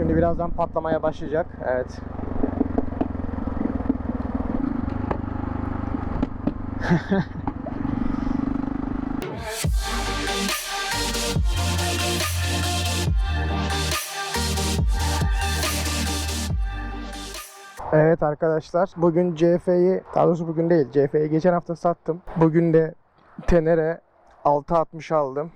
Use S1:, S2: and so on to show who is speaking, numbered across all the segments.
S1: Şimdi birazdan patlamaya başlayacak. Evet. Evet arkadaşlar bugün CF'yi daha doğrusu bugün değil CF'yi geçen hafta sattım. Bugün de Tenere 660 aldım.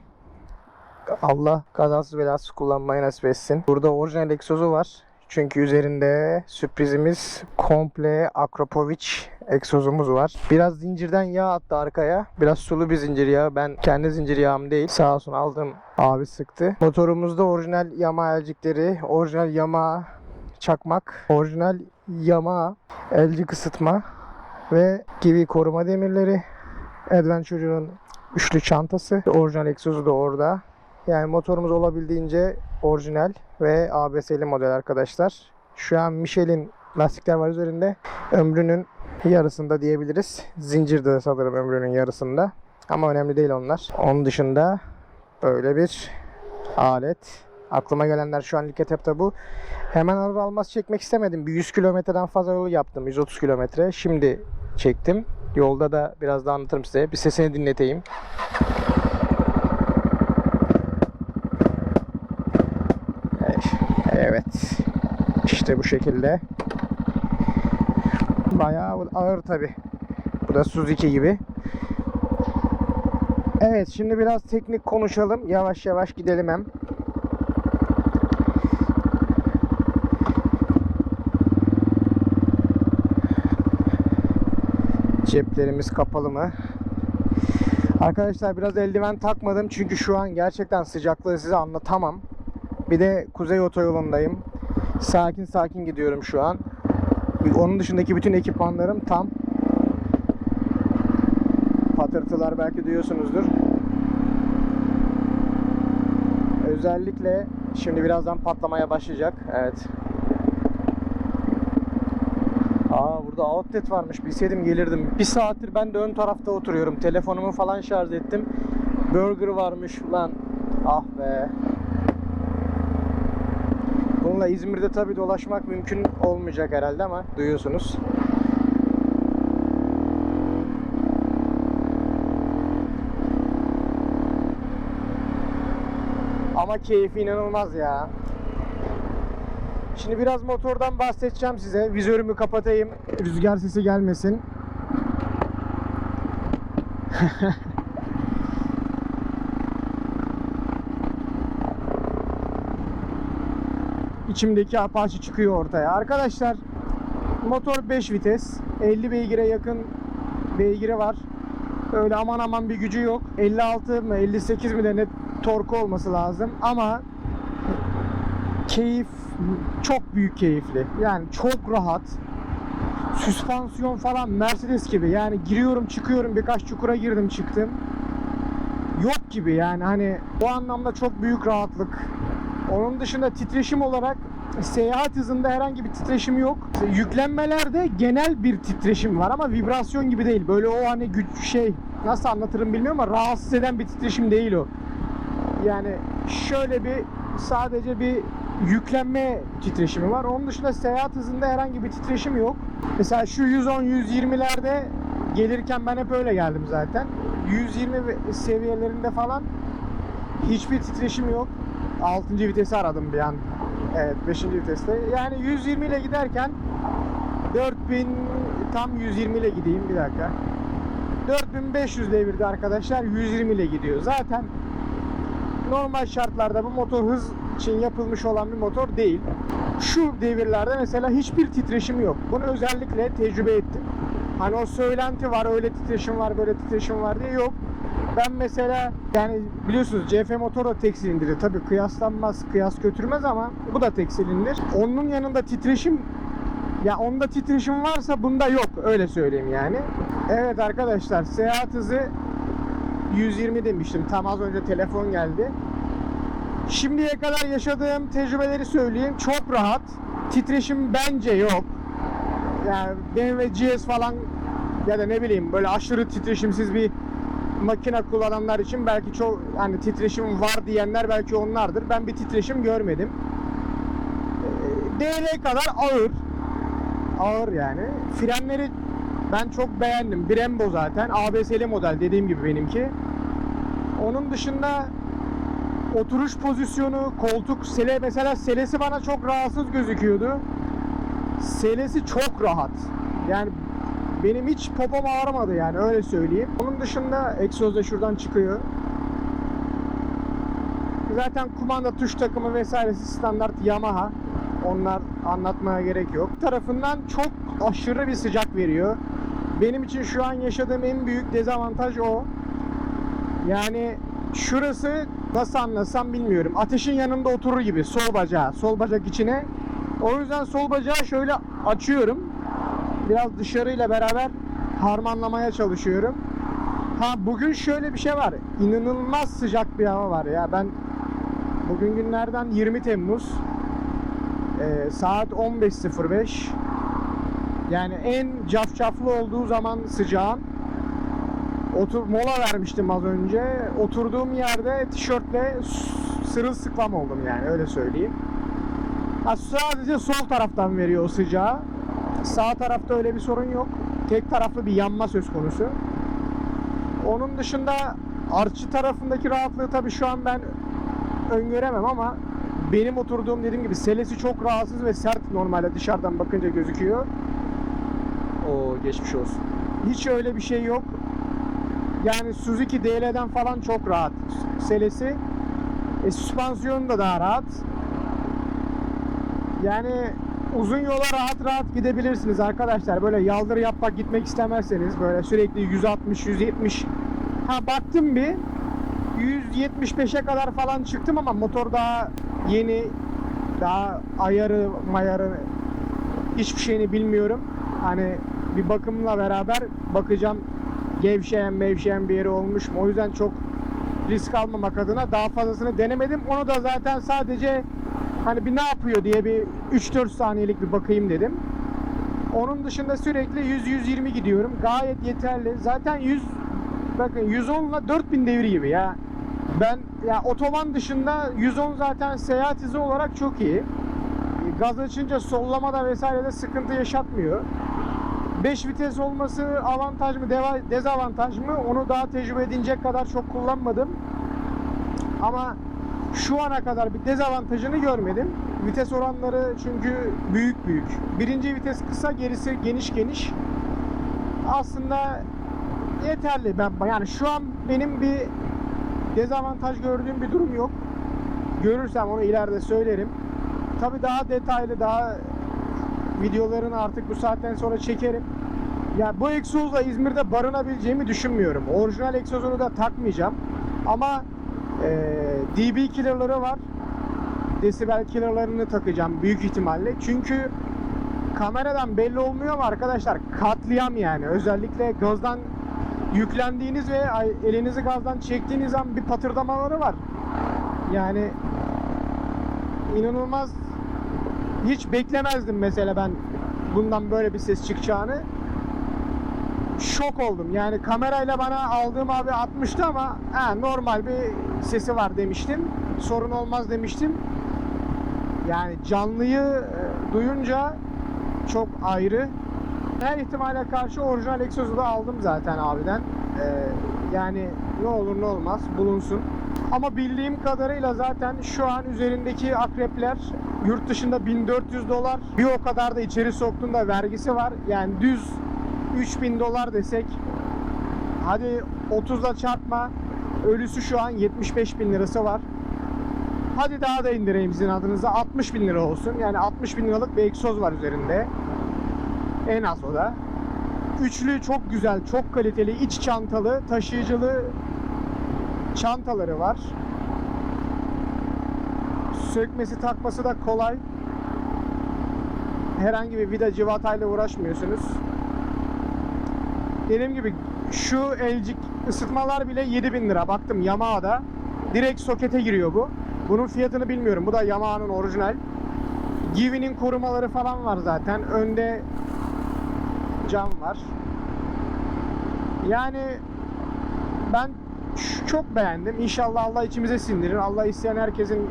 S1: Allah kazasız belasız kullanmayı nasip etsin. Burada orijinal egzozu var. Çünkü üzerinde sürprizimiz komple Akropovic egzozumuz var. Biraz zincirden yağ attı arkaya. Biraz sulu bir zincir yağı. Ben kendi zincir yağım değil. Sağ olsun aldım. Abi sıktı. Motorumuzda orijinal Yamaha elcikleri, orijinal Yamaha çakmak, orijinal Yamaha elcik ısıtma ve gibi koruma demirleri. Adventure'ın üçlü çantası. Orijinal egzozu da orada. Yani motorumuz olabildiğince orijinal ve ABS'li model arkadaşlar. Şu an Michelin lastikler var üzerinde. Ömrünün yarısında diyebiliriz. Zincir de sanırım ömrünün yarısında. Ama önemli değil onlar. Onun dışında böyle bir alet. Aklıma gelenler şu an ilk etapta bu. Hemen alır almaz çekmek istemedim. Bir 100 kilometreden fazla yolu yaptım. 130 kilometre. Şimdi çektim. Yolda da biraz daha anlatırım size. Bir sesini dinleteyim. Evet. İşte bu şekilde. Bayağı ağır tabi. Bu da Suzuki gibi. Evet şimdi biraz teknik konuşalım. Yavaş yavaş gidelim hem. Ceplerimiz kapalı mı? Arkadaşlar biraz eldiven takmadım çünkü şu an gerçekten sıcaklığı size anlatamam. Bir de kuzey otoyolundayım. Sakin sakin gidiyorum şu an. Onun dışındaki bütün ekipmanlarım tam. Patırtılar belki duyuyorsunuzdur. Özellikle şimdi birazdan patlamaya başlayacak. Evet. Aa burada outlet varmış. Bilseydim gelirdim. Bir saattir ben de ön tarafta oturuyorum. Telefonumu falan şarj ettim. Burger varmış lan. Ah be. Bununla İzmir'de tabi dolaşmak mümkün olmayacak herhalde ama duyuyorsunuz. Ama keyfi inanılmaz ya. Şimdi biraz motordan bahsedeceğim size. Vizörümü kapatayım. Rüzgar sesi gelmesin. İçimdeki Apache çıkıyor ortaya. Arkadaşlar motor 5 vites. 50 beygire yakın beygiri var. Öyle aman aman bir gücü yok. 56 mı 58 mi de net torku olması lazım. Ama keyif çok büyük keyifli. Yani çok rahat. Süspansiyon falan Mercedes gibi. Yani giriyorum çıkıyorum birkaç çukura girdim çıktım. Yok gibi yani hani o anlamda çok büyük rahatlık. Onun dışında titreşim olarak seyahat hızında herhangi bir titreşim yok. Yüklenmelerde genel bir titreşim var ama vibrasyon gibi değil. Böyle o hani güç şey nasıl anlatırım bilmiyorum ama rahatsız eden bir titreşim değil o. Yani şöyle bir sadece bir yüklenme titreşimi var. Onun dışında seyahat hızında herhangi bir titreşim yok. Mesela şu 110-120'lerde gelirken ben hep öyle geldim zaten. 120 seviyelerinde falan hiçbir titreşim yok. 6. vitesi aradım bir an. Evet 5. viteste. Yani 120 ile giderken 4000 tam 120 ile gideyim bir dakika. 4500 devirde arkadaşlar 120 ile gidiyor. Zaten normal şartlarda bu motor hız için yapılmış olan bir motor değil. Şu devirlerde mesela hiçbir titreşim yok. Bunu özellikle tecrübe ettim. Hani o söylenti var, öyle titreşim var, böyle titreşim var diye yok. Ben mesela yani biliyorsunuz CF motor da tek silindirli. Tabii kıyaslanmaz, kıyas götürmez ama bu da tek silindir. Onun yanında titreşim ya onda titreşim varsa bunda yok. Öyle söyleyeyim yani. Evet arkadaşlar seyahat hızı 120 demiştim. Tam az önce telefon geldi. Şimdiye kadar yaşadığım tecrübeleri söyleyeyim. Çok rahat. Titreşim bence yok. Yani BMW GS falan ya da ne bileyim böyle aşırı titreşimsiz bir makine kullananlar için belki çok hani titreşim var diyenler belki onlardır. Ben bir titreşim görmedim. DL kadar ağır. Ağır yani. Frenleri ben çok beğendim. Brembo zaten. ABS'li model dediğim gibi benimki. Onun dışında oturuş pozisyonu, koltuk, sele mesela selesi bana çok rahatsız gözüküyordu. Selesi çok rahat. Yani benim hiç popom ağrımadı yani öyle söyleyeyim. Onun dışında egzoz da şuradan çıkıyor. Zaten kumanda tuş takımı vesairesi standart Yamaha. Onlar anlatmaya gerek yok. Tarafından çok aşırı bir sıcak veriyor. Benim için şu an yaşadığım en büyük dezavantaj o. Yani şurası nasıl anlasam bilmiyorum. Ateşin yanında oturur gibi sol bacağı, sol bacak içine. O yüzden sol bacağı şöyle açıyorum. Biraz dışarıyla beraber harmanlamaya çalışıyorum. Ha bugün şöyle bir şey var. İnanılmaz sıcak bir hava var ya. Ben bugün günlerden 20 Temmuz. Ee, saat 15.05. Yani en cafcaflı olduğu zaman sıcağın otur mola vermiştim az önce. Oturduğum yerde tişörtle sırılsıklam oldum yani öyle söyleyeyim. Ha, sadece sol taraftan veriyor o sıcağı. Sağ tarafta öyle bir sorun yok. Tek taraflı bir yanma söz konusu. Onun dışında artçı tarafındaki rahatlığı tabii şu an ben öngöremem ama benim oturduğum dediğim gibi selesi çok rahatsız ve sert normalde dışarıdan bakınca gözüküyor. O geçmiş olsun. Hiç öyle bir şey yok. Yani Suzuki DL'den falan çok rahat selesi. E, süspansiyonu da daha rahat. Yani uzun yola rahat rahat gidebilirsiniz arkadaşlar. Böyle yaldır yapmak gitmek istemezseniz böyle sürekli 160 170 ha baktım bir 175'e kadar falan çıktım ama motor daha yeni daha ayarı mayarı hiçbir şeyini bilmiyorum. Hani bir bakımla beraber bakacağım gevşeyen mevşeyen bir yeri olmuş mu? O yüzden çok risk almamak adına daha fazlasını denemedim. Onu da zaten sadece hani bir ne yapıyor diye bir 3-4 saniyelik bir bakayım dedim. Onun dışında sürekli 100-120 gidiyorum. Gayet yeterli. Zaten 100 bakın 110 ile 4000 devir gibi ya. Ben ya otoban dışında 110 zaten seyahat hızı olarak çok iyi. Gaz açınca sollamada vesairede sıkıntı yaşatmıyor. 5 vites olması avantaj mı dezavantaj mı onu daha tecrübe edinecek kadar çok kullanmadım. Ama şu ana kadar bir dezavantajını görmedim. Vites oranları çünkü büyük büyük. Birinci vites kısa, gerisi geniş geniş. Aslında yeterli. Ben yani şu an benim bir dezavantaj gördüğüm bir durum yok. Görürsem onu ileride söylerim. Tabii daha detaylı, daha videolarını artık bu saatten sonra çekerim. Ya bu egzozla İzmir'de barınabileceğimi düşünmüyorum. Orijinal egzozunu da takmayacağım. Ama e, DB killer'ları var. Desibel killer'larını takacağım büyük ihtimalle. Çünkü kameradan belli olmuyor mu arkadaşlar? Katliam yani. Özellikle gazdan yüklendiğiniz ve elinizi gazdan çektiğiniz an bir patırdamaları var. Yani inanılmaz hiç beklemezdim mesela ben bundan böyle bir ses çıkacağını. Şok oldum. Yani kamerayla bana aldığım abi 60'tı ama ha, normal bir sesi var demiştim. Sorun olmaz demiştim. Yani canlıyı e, duyunca çok ayrı. Her ihtimale karşı orijinal egzozu da aldım zaten abiden. Ee, yani ne olur ne olmaz bulunsun. Ama bildiğim kadarıyla zaten şu an üzerindeki akrepler yurt dışında 1400 dolar. Bir o kadar da içeri soktuğunda vergisi var. Yani düz 3000 dolar desek hadi 30'la çarpma ölüsü şu an 75 bin lirası var. Hadi daha da indireyim sizin adınıza 60 bin lira olsun. Yani 60 bin liralık bir egzoz var üzerinde. En az o da. Üçlü çok güzel, çok kaliteli, iç çantalı, taşıyıcılı çantaları var. Sökmesi takması da kolay. Herhangi bir vida civatayla uğraşmıyorsunuz. Dediğim gibi şu elcik ısıtmalar bile 7000 lira. Baktım Yamaha'da. Direkt sokete giriyor bu. Bunun fiyatını bilmiyorum. Bu da Yamaha'nın orijinal. Givi'nin korumaları falan var zaten. Önde cam var. Yani ben çok beğendim. İnşallah Allah içimize sindirir. Allah isteyen herkesin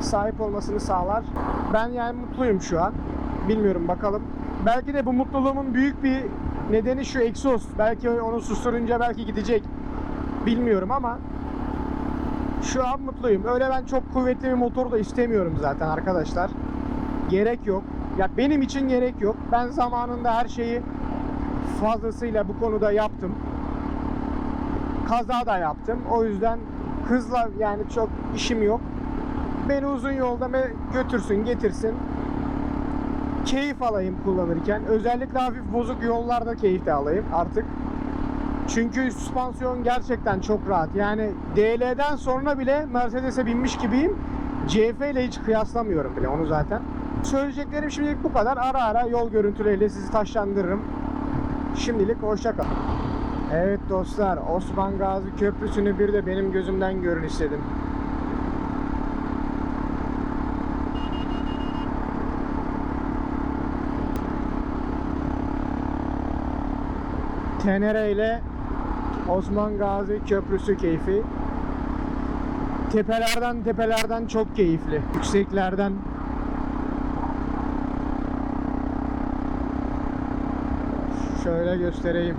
S1: sahip olmasını sağlar. Ben yani mutluyum şu an. Bilmiyorum bakalım. Belki de bu mutluluğumun büyük bir nedeni şu egzoz. Belki onu susturunca belki gidecek. Bilmiyorum ama şu an mutluyum. Öyle ben çok kuvvetli bir motor da istemiyorum zaten arkadaşlar. Gerek yok. Ya benim için gerek yok. Ben zamanında her şeyi fazlasıyla bu konuda yaptım. Kaza da yaptım. O yüzden hızla yani çok işim yok. Beni uzun yolda me- götürsün, getirsin. Keyif alayım kullanırken. Özellikle hafif bozuk yollarda keyif de alayım artık. Çünkü süspansiyon gerçekten çok rahat. Yani DL'den sonra bile Mercedes'e binmiş gibiyim. CF ile hiç kıyaslamıyorum bile onu zaten. Söyleyeceklerim şimdilik bu kadar. Ara ara yol görüntüleriyle sizi taşlandırırım. Şimdilik hoşça kalın. Evet dostlar, Osman Gazi Köprüsü'nü bir de benim gözümden görün istedim. Tenere ile Osman Gazi Köprüsü keyfi. Tepelerden tepelerden çok keyifli. Yükseklerden şöyle göstereyim.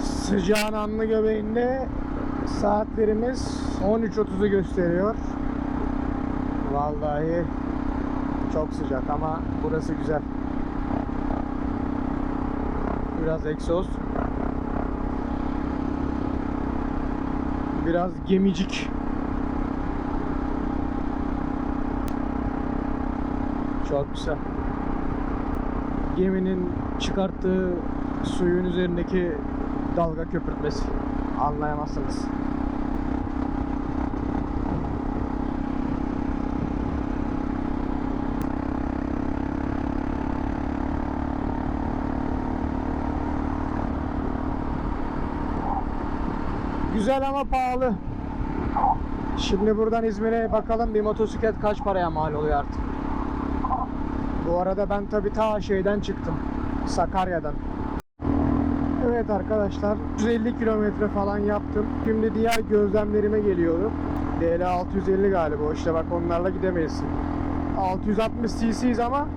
S1: Sıcağın anlı göbeğinde saatlerimiz 13.30'u gösteriyor. Vallahi çok sıcak ama burası güzel. Biraz egzoz. Biraz gemicik. Çok güzel. Geminin çıkarttığı suyun üzerindeki dalga köpürtmesi. Anlayamazsınız. Güzel ama pahalı. Şimdi buradan İzmir'e bakalım bir motosiklet kaç paraya mal oluyor artık. Bu arada ben tabi ta şeyden çıktım. Sakarya'dan. Evet arkadaşlar 150 kilometre falan yaptım. Şimdi diğer gözlemlerime geliyorum. DL 650 galiba işte bak onlarla gidemeyiz. 660 cc'yiz ama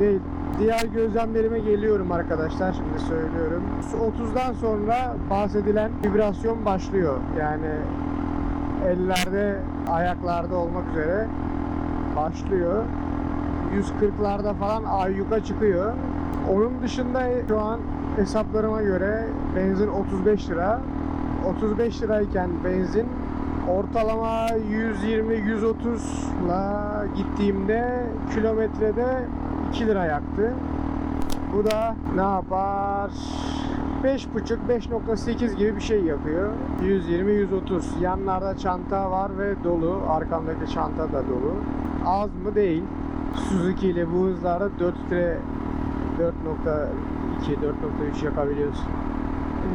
S1: değil. Diğer gözlemlerime geliyorum arkadaşlar şimdi söylüyorum. 30'dan sonra bahsedilen vibrasyon başlıyor. Yani ellerde, ayaklarda olmak üzere başlıyor. 140'larda falan ayyuka çıkıyor. Onun dışında şu an hesaplarıma göre benzin 35 lira. 35 lirayken benzin ortalama 120-130 la gittiğimde kilometrede 2 lira yaktı. Bu da ne yapar? 5.5-5.8 gibi bir şey yapıyor. 120-130. Yanlarda çanta var ve dolu. Arkamdaki çanta da dolu. Az mı değil. Suzuki ile bu hızlarda 4 litre 4.2 4.3 yakabiliyoruz.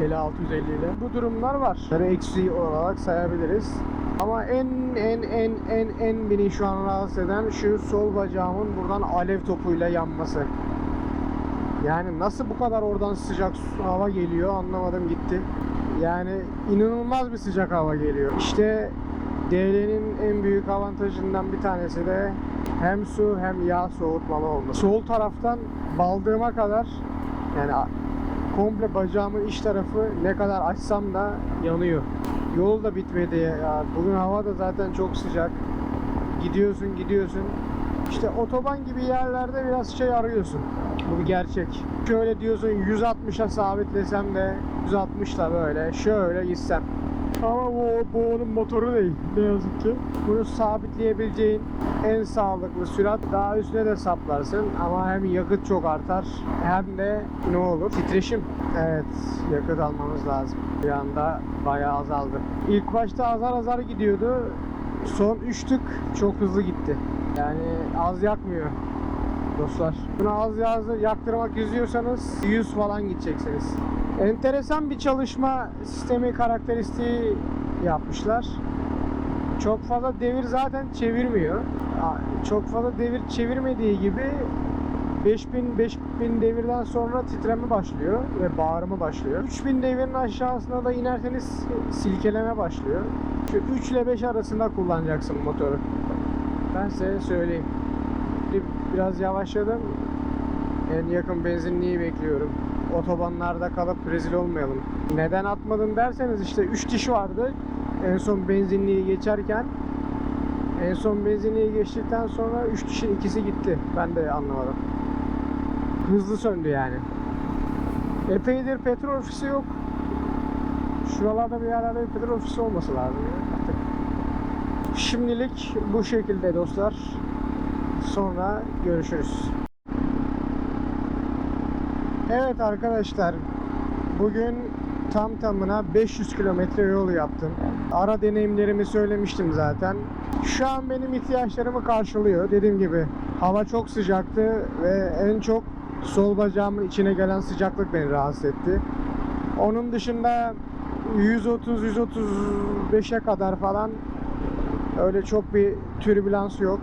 S1: Hele 650 ile. Bu durumlar var. Bunları eksi olarak sayabiliriz. Ama en en en en en beni şu an rahatsız eden şu sol bacağımın buradan alev topuyla yanması. Yani nasıl bu kadar oradan sıcak hava geliyor anlamadım gitti. Yani inanılmaz bir sıcak hava geliyor. İşte DL'nin en büyük avantajından bir tanesi de hem su hem yağ soğutmalı olması. Sol taraftan baldığıma kadar yani komple bacağımın iç tarafı ne kadar açsam da yanıyor. Yol da bitmedi ya. Bugün hava da zaten çok sıcak. Gidiyorsun gidiyorsun. İşte otoban gibi yerlerde biraz şey arıyorsun. Bu bir gerçek. Şöyle diyorsun 160'a sabitlesem de 160'la böyle şöyle gitsem. Ama bu, bu onun motoru değil ne yazık ki. Bunu sabitleyebileceğin en sağlıklı sürat daha üstüne de saplarsın ama hem yakıt çok artar hem de ne olur titreşim. Evet yakıt almamız lazım. Bir anda bayağı azaldı. İlk başta azar azar gidiyordu. Son 3 tık çok hızlı gitti. Yani az yakmıyor dostlar. Bunu az yazı yaktırmak istiyorsanız 100 falan gideceksiniz. Enteresan bir çalışma sistemi karakteristiği yapmışlar. Çok fazla devir zaten çevirmiyor. Çok fazla devir çevirmediği gibi 5000 5000 devirden sonra titreme başlıyor ve bağırma başlıyor. 3000 devirin aşağısına da inerseniz silkeleme başlıyor. Şu 3 ile 5 arasında kullanacaksın motoru. Ben size söyleyeyim. Biraz yavaşladım. En yakın benzinliği bekliyorum. Otobanlarda kalıp rezil olmayalım. Neden atmadın derseniz işte 3 kişi vardı. En son benzinliği geçerken en son benzinliği geçtikten sonra 3 kişinin ikisi gitti. Ben de anlamadım. Hızlı söndü yani. Epeydir petrol ofisi yok. Şuralarda bir yerlerde bir petrol ofisi olması lazım artık. Şimdilik bu şekilde dostlar. Sonra görüşürüz. Evet arkadaşlar. Bugün tam tamına 500 kilometre yol yaptım. Ara deneyimlerimi söylemiştim zaten. Şu an benim ihtiyaçlarımı karşılıyor. Dediğim gibi hava çok sıcaktı ve en çok sol bacağımın içine gelen sıcaklık beni rahatsız etti. Onun dışında 130-135'e kadar falan öyle çok bir türbülans yok.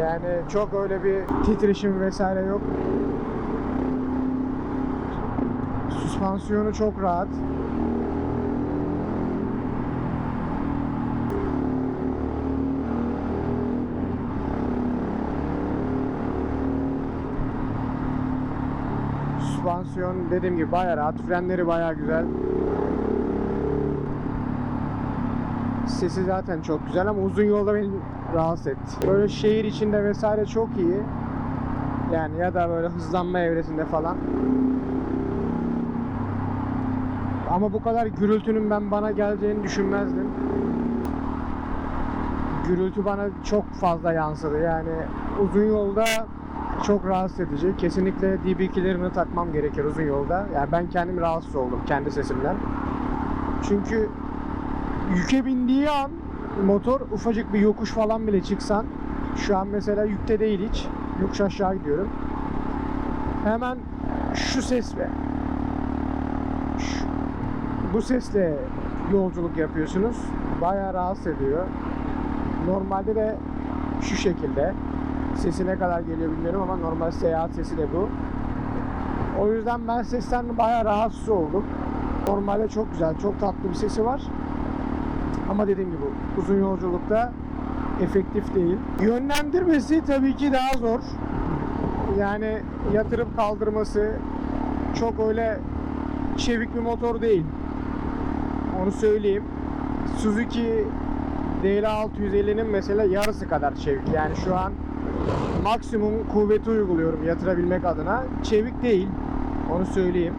S1: Yani çok öyle bir titreşim vesaire yok. Süspansiyonu çok rahat. Süspansiyon dediğim gibi bayağı rahat. Frenleri bayağı güzel. Sesi zaten çok güzel ama uzun yolda beni rahatsız etti. Böyle şehir içinde vesaire çok iyi. Yani ya da böyle hızlanma evresinde falan. Ama bu kadar gürültünün ben bana geleceğini düşünmezdim. Gürültü bana çok fazla yansıdı. Yani uzun yolda çok rahatsız edici. Kesinlikle DB2'lerini takmam gerekir uzun yolda. Yani ben kendim rahatsız oldum kendi sesimden. Çünkü yüke bindiği an motor ufacık bir yokuş falan bile çıksan şu an mesela yükte değil hiç. Yokuş aşağı gidiyorum. Hemen şu ses şu- bu sesle yolculuk yapıyorsunuz. Bayağı rahatsız ediyor. Normalde de şu şekilde. Sesi ne kadar geliyor bilmiyorum ama normal seyahat sesi de bu. O yüzden ben sesten bayağı rahatsız oldum. Normalde çok güzel, çok tatlı bir sesi var. Ama dediğim gibi uzun yolculukta efektif değil. Yönlendirmesi tabii ki daha zor. Yani yatırıp kaldırması çok öyle çevik bir motor değil. Onu söyleyeyim. Suzuki DL650'nin mesela yarısı kadar çevik. Yani şu an maksimum kuvveti uyguluyorum yatırabilmek adına. Çevik değil. Onu söyleyeyim.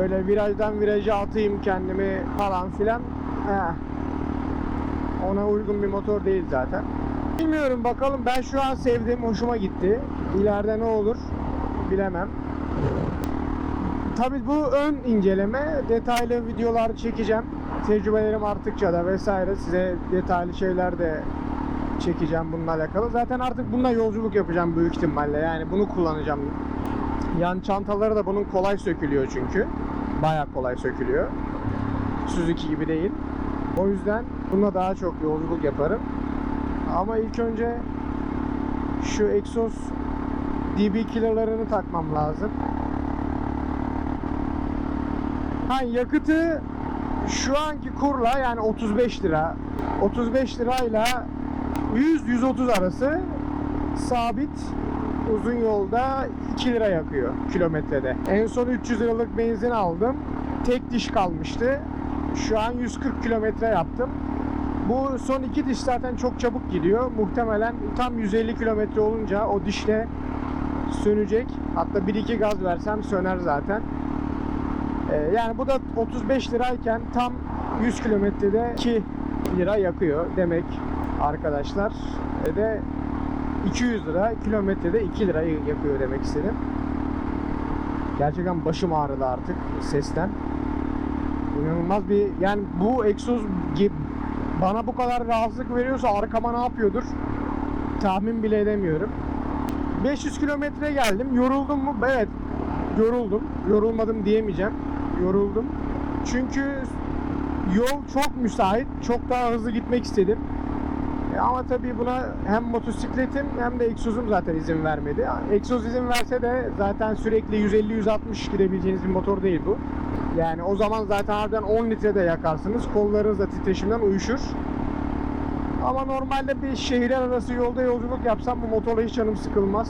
S1: Öyle virajdan viraja atayım kendimi falan filan. Heh. Ona uygun bir motor değil zaten. Bilmiyorum bakalım ben şu an sevdim. Hoşuma gitti. İleride ne olur bilemem. Tabii bu ön inceleme. Detaylı videolar çekeceğim. Tecrübelerim arttıkça da vesaire size detaylı şeyler de çekeceğim bununla alakalı. Zaten artık bununla yolculuk yapacağım büyük ihtimalle. Yani bunu kullanacağım. Yan çantaları da bunun kolay sökülüyor çünkü. Baya kolay sökülüyor. Suzuki gibi değil. O yüzden bununla daha çok yolculuk yaparım. Ama ilk önce şu egzoz DB killer'larını takmam lazım. Ha yakıtı şu anki kurla yani 35 lira. 35 lirayla 100-130 arası sabit uzun yolda 2 lira yakıyor kilometrede. En son 300 liralık benzin aldım. Tek diş kalmıştı. Şu an 140 kilometre yaptım. Bu son iki diş zaten çok çabuk gidiyor. Muhtemelen tam 150 kilometre olunca o dişle sönecek. Hatta 1-2 gaz versem söner zaten. Ee, yani bu da 35 lirayken tam 100 kilometrede 2 lira yakıyor demek arkadaşlar. E de 200 lira kilometrede 2 lira yakıyor demek istedim. Gerçekten başım ağrıdı artık sesten. İnanılmaz bir yani bu egzoz bana bu kadar rahatsızlık veriyorsa arkama ne yapıyordur? Tahmin bile edemiyorum. 500 kilometre geldim. Yoruldum mu? Evet. Yoruldum. Yorulmadım diyemeyeceğim. Yoruldum. Çünkü yol çok müsait. Çok daha hızlı gitmek istedim. E ama tabii buna hem motosikletim hem de egzozum zaten izin vermedi. Egzoz izin verse de zaten sürekli 150-160 gidebileceğiniz bir motor değil bu. Yani o zaman zaten harbiden 10 litre de yakarsınız. Kollarınız da titreşimden uyuşur. Ama normalde bir şehirler arası yolda yolculuk yapsam bu motorla hiç canım sıkılmaz.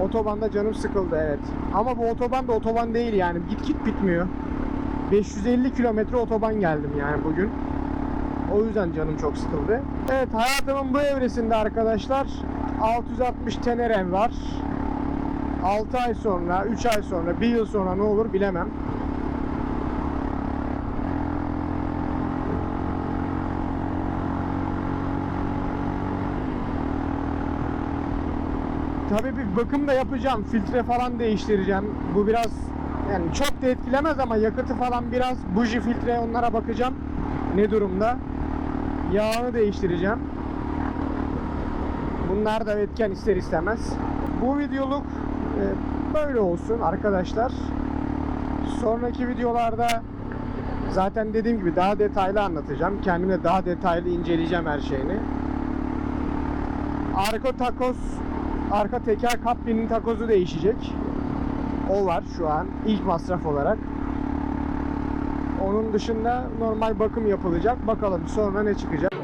S1: Otobanda canım sıkıldı evet. Ama bu otoban da otoban değil yani. Git git bitmiyor. 550 kilometre otoban geldim yani bugün. O yüzden canım çok sıkıldı. Evet hayatımın bu evresinde arkadaşlar 660 Tenerem var. 6 ay sonra, 3 ay sonra, 1 yıl sonra ne olur bilemem. Tabii bir bakım da yapacağım. Filtre falan değiştireceğim. Bu biraz yani çok da etkilemez ama yakıtı falan biraz buji filtre onlara bakacağım. Ne durumda? Yağını değiştireceğim. Bunlar da etken ister istemez. Bu videoluk e, böyle olsun arkadaşlar. Sonraki videolarda zaten dediğim gibi daha detaylı anlatacağım. Kendimle daha detaylı inceleyeceğim her şeyini. Arka takoz, arka teker kaplinin takozu değişecek. O var şu an ilk masraf olarak. Onun dışında normal bakım yapılacak. Bakalım sonra ne çıkacak.